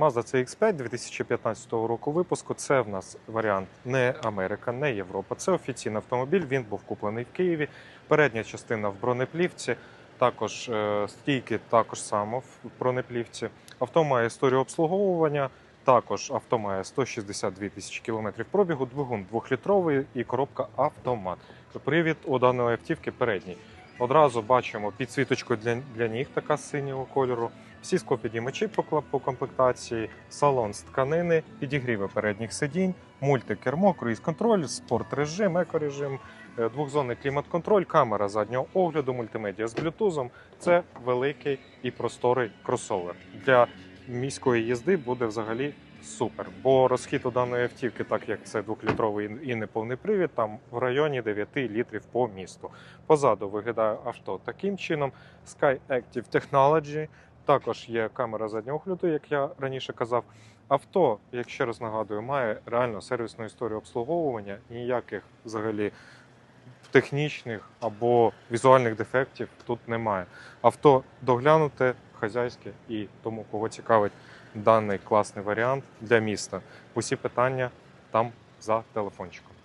Mazda CX-5 2015 року випуску. Це в нас варіант не Америка, не Європа. Це офіційний автомобіль. Він був куплений в Києві. Передня частина в бронеплівці. Також е, стійки також само в бронеплівці. Авто має історію обслуговування. Також авто має 162 тисячі кілометрів пробігу, двигун 2-літровий і коробка автомат. Привід у даної автівки передній. Одразу бачимо підсвіточку для, для ніг, така синього кольору. Всі склопідіймачі по, по комплектації, салон з тканини, підігріви передніх сидінь, мультикермо, круїз-контроль, спорт-режим, екорежим, е, двохзонний клімат-контроль, камера заднього огляду, мультимедіа з блютузом. Це великий і просторий кросовер. Для міської їзди буде взагалі супер. Бо розхід у даної автівки, так як це двохлітровий і неповний привід, там в районі 9 літрів по місту. Позаду виглядає авто таким чином. Sky Active Technology. Також є камера заднього огляду, як я раніше казав. Авто, як ще раз нагадую, має реально сервісну історію обслуговування, ніяких взагалі технічних або візуальних дефектів тут немає. Авто доглянуте, хазяйське і тому, кого цікавить даний класний варіант для міста. Усі питання там за телефончиком.